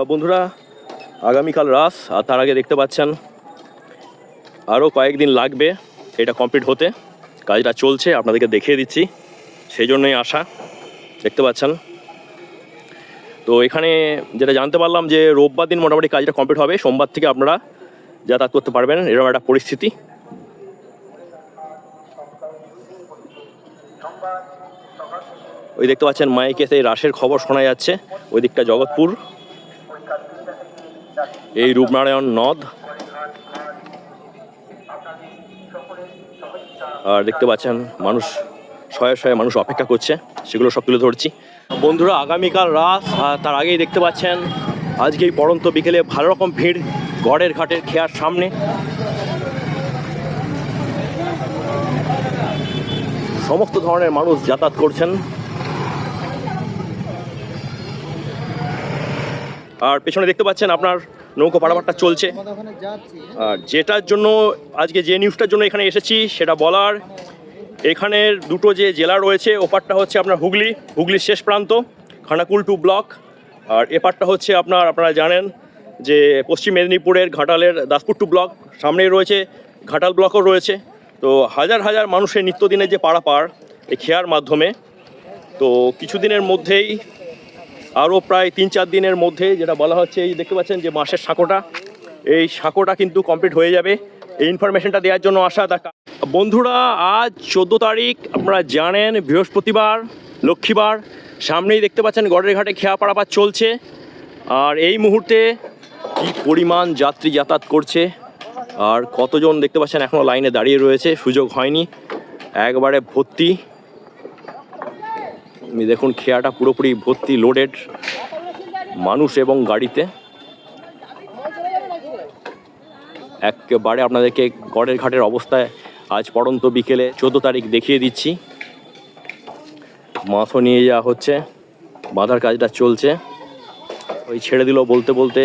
বন্ধুরা, আগামীকাল রাস, আর তার আগে দেখতে পাচ্ছেন আরও কয়েকদিন লাগবে এটা কমপ্লিট হতে। কাজটা চলছে, আপনাদেরকে দেখিয়ে দিচ্ছি। সেই জন্যই আসা দেখতে পাচ্ছেন। তো এখানে যেটা জানতে পারলাম যে, রোববার দিন মোটামুটি কাজটা কমপ্লিট হবে। সোমবার থেকে আপনারা যাতায়াত করতে পারবেন। এরকম একটা পরিস্থিতি। ওই দেখতে পাচ্ছেন, মাইকে সেই রাসের খবর শোনা যাচ্ছে। ওই দিকটা জগৎপুর। এই রূপনারায়ণ নদ। আর দেখতে পাচ্ছেন, মানুষ শয়ে শয়ে মানুষ অপেক্ষা করছে, সেগুলো সব তুলে ধরছি। বন্ধুরা, আগামীকাল আর তার আগেই দেখতে পাচ্ছেন, আজকে এই পড়ন্ত বিকেলে ভালো রকম ভিড়, গড়ের ঘাটের খেয়ার সামনে। সমস্ত ধরনের মানুষ যাতায়াত করছেন। আর পেছনে দেখতে পাচ্ছেন আপনার নৌকো পারাপারটা চলছে। আর যেটার জন্য আজকে যে নিউজটার জন্য এখানে এসেছি সেটা বলার, এখানের দুটো যে জেলা রয়েছে, ওপারটা হচ্ছে আপনার হুগলি, হুগলির শেষ প্রান্ত, খানাকুল টু ব্লক, আর এপারটা হচ্ছে আপনার, আপনারা জানেন যে পশ্চিম মেদিনীপুরের ঘাটালের দাসপুর টু ব্লক, সামনেই রয়েছে, ঘাটাল ব্লকও রয়েছে। তো হাজার হাজার মানুষের নিত্যদিনের যে পারাপার, এই খেয়ার মাধ্যমে, তো কিছুদিনের মধ্যেই আরও প্রায় তিন চার দিনের মধ্যে যেটা বলা হচ্ছে, এই দেখতে পাচ্ছেন যে মাসের সাঁকোটা, এই সাঁকোটা কিন্তু কমপ্লিট হয়ে যাবে। এই ইনফরমেশনটা দেওয়ার জন্য আসা দেখা বন্ধুরা, আজ চোদ্দ তারিখ, আপনারা জানেন বৃহস্পতিবার, লক্ষ্মীবার। সামনেই দেখতে পাচ্ছেন গড়ের ঘাটে খেয়া পারাপার চলছে। আর এই মুহূর্তে কি পরিমাণ যাত্রী যাতায়াত করছে, আর কতজন দেখতে পাচ্ছেন এখনও লাইনে দাঁড়িয়ে রয়েছে, সুযোগ হয়নি। একবারে ভর্তি। দেখুন, খেয়াটা পুরোপুরি ভর্তি লোডেড মানুষ এবং গাড়িতে। একেবারে আপনাদেরকে গড়ের ঘাটের অবস্থায় আজ পড়ন্ত বিকেলে চোদ্দ তারিখ দেখিয়ে দিচ্ছি। মাছও নিয়ে যাওয়া হচ্ছে, বাঁধার কাজটা চলছে। ওই ছেড়ে দিল বলতে বলতে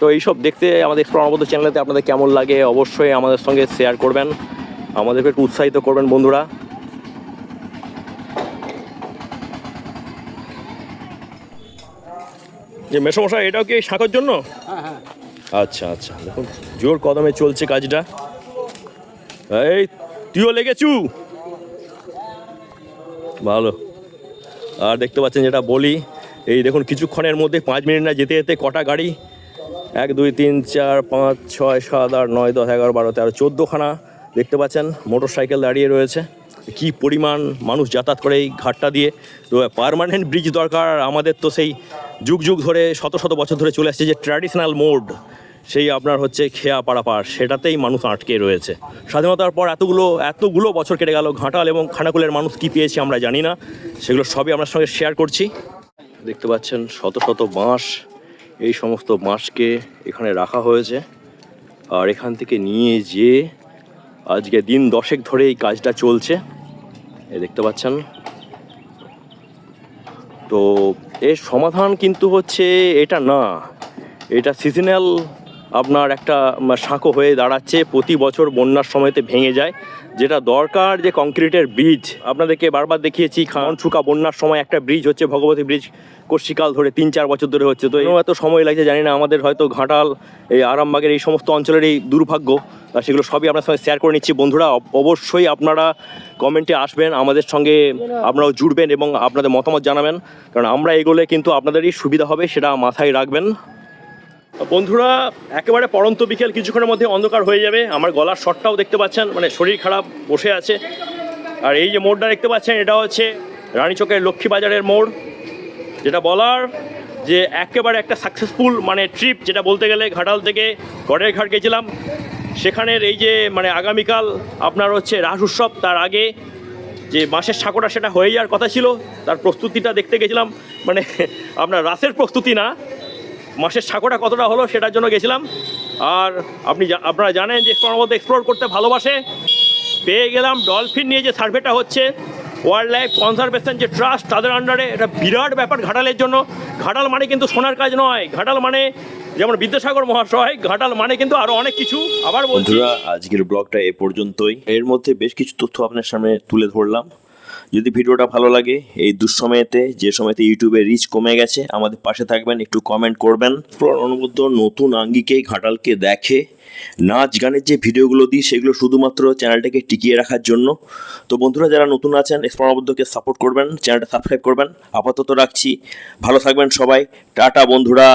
তো এইসব দেখতে আমাদের অনবদ্য চ্যানেলেতে আপনাদের কেমন লাগে অবশ্যই আমাদের সঙ্গে শেয়ার করবেন। আমাদেরকে একটু উৎসাহিত করবেন বন্ধুরা। যে মেসমশাই এটাও কি শাঁখার জন্য? আচ্ছা আচ্ছা দেখুন জোর কদমে চলছে কাজটা। এই তুইও লেগেছু? ভালো। আর দেখতে পাচ্ছেন যেটা বলি এই দেখুন কিছুক্ষণের মধ্যে পাঁচ মিনিট না যেতে যেতে কটা গাড়ি এক, দুই, তিন, চার, পাঁচ, ছয়, সাত, আট, নয়, দশ, এগারো, বারো, তেরো, চোদ্দোখানা দেখতে পাচ্ছেন। মোটর সাইকেল দাঁড়িয়ে রয়েছে। কি পরিমাণ মানুষ যাতায়াত করে এই ঘাটটা দিয়ে। তো পার্মানেন্ট ব্রিজ দরকার। আমাদের তো সেই যুগ যুগ ধরে, শত শত বছর ধরে চলে আসছে যে ট্র্যাডিশনাল মোড সেই আপনার হচ্ছে খেয়া পাড়াপাড় সেটাতেই মানুষ আটকে রয়েছে। স্বাধীনতার পর এতগুলো এতগুলো বছর কেটে গেল ঘাটাল এবং খানাকুলের মানুষ কি পেয়েছে আমরা জানি না। সেগুলো সবই আপনার সঙ্গে শেয়ার করছি। দেখতে পাচ্ছেন শত শত বাঁশ। এই সমস্ত মাছকে এখানে রাখা হয়েছে। আর এখান থেকে নিয়ে যে আজকে দিন দশেক ধরে এই কাজটা চলছে। এ দেখতে পাচ্ছেন। তো এর সমাধান কিন্তু হচ্ছে এটা না, এটা সিজনাল আপনার একটা সাঁকো হয়ে দাঁড়াচ্ছে, প্রতি বছর বন্যার সময়তে ভেঙে যায়। যেটা দরকার যে কংক্রিটের ব্রিজ। আপনাদেরকে বারবার দেখিয়েছি খানসুকা বন্যার সময় একটা ব্রিজ হচ্ছে, ভগবতী ব্রিজ কর্ষিকাল ধরে তিন চার বছর ধরে হচ্ছে। তো এরকম এত সময় লাগছে, জানি না আমাদের হয়তো ঘাটাল, এই আরামবাগের এই সমস্ত অঞ্চলের এই দুর্ভাগ্য সেগুলো সবই আপনার সঙ্গে শেয়ার করে নিচ্ছি। বন্ধুরা অবশ্যই আপনারা কমেন্টে আসবেন, আমাদের সঙ্গে আপনারাও জুড়বেন এবং আপনাদের মতামত জানাবেন। কারণ আমরা এগোলে কিন্তু আপনাদেরই সুবিধা হবে, সেটা মাথায় রাখবেন। বন্ধুরা, একেবারে পড়ন্ত বিকেল, কিছুক্ষণের মধ্যে অন্ধকার হয়ে যাবে। আমার গলার শটটাও দেখতে পাচ্ছেন মানে শরীর খারাপ, বসে আছে। আর এই যে মোড়টা দেখতে পাচ্ছেন, এটা হচ্ছে রানীচকের লক্ষ্মীবাজারের মোড়। যেটা বলার যে একেবারে একটা সাকসেসফুল মানে ট্রিপ যেটা বলতে গেলে ঘাটাল থেকে গড়ের ঘাট গেছিলাম। সেখানের এই যে মানে আগামীকাল আপনার হচ্ছে রাস উৎসব, তার আগে যে মাসের সাঁকোটা, সেটা হয়ে যাওয়ার কথা ছিল। তার প্রস্তুতিটা দেখতে গেছিলাম। মানে আপনার রাসের প্রস্তুতি না মাসের সাঁকোটা কতটা হলো সেটার জন্য গেছিলাম। আর আপনি আপনারা জানেন যে মধ্যে এক্সপ্লোর করতে ভালোবাসে। পেয়ে গেলাম ডলফিন নিয়ে যে সার্ভেটা হচ্ছে। ওয়াইল্ড লাইফ কনজারভেশন যে ট্রাস্ট তাদের আন্ডারে এটা বিরাট ব্যাপার ঘাটালের জন্য। ঘাটাল মানে কিন্তু সোনার কাজ নয়। ঘাটাল মানে যেমন বিদ্যাসাগর মহাশয়, ঘাটাল মানে কিন্তু আরও অনেক কিছু। আবার বন্ধুরা, আজকের ব্লগটা এ পর্যন্তই। এর মধ্যে বেশ কিছু তথ্য আপনার সামনে তুলে ধরলাম। যদি ভিডিওটা ভালো লাগে, এই দুঃসময়েতে, যে সময়তে ইউটিউবে রিচ কমে গেছে, আমাদের পাশে থাকবেন, একটু কমেন্ট করবেন। অনুবদ্ধ নতুন আঙ্গিকে, ঘাটালকে দেখে, নাচ গানের যে ভিডিওগুলো দিই, সেগুলো শুধুমাত্র চ্যানেলটাকে টিকিয়ে রাখার জন্য। তো বন্ধুরা, যারা নতুন আছেন স্মরণবদ্ধকে সাপোর্ট করবেন চ্যানেলটা সাবস্ক্রাইব করবেন। আপাতত রাখছি। ভালো থাকবেন সবাই। টাটা, বন্ধুরা।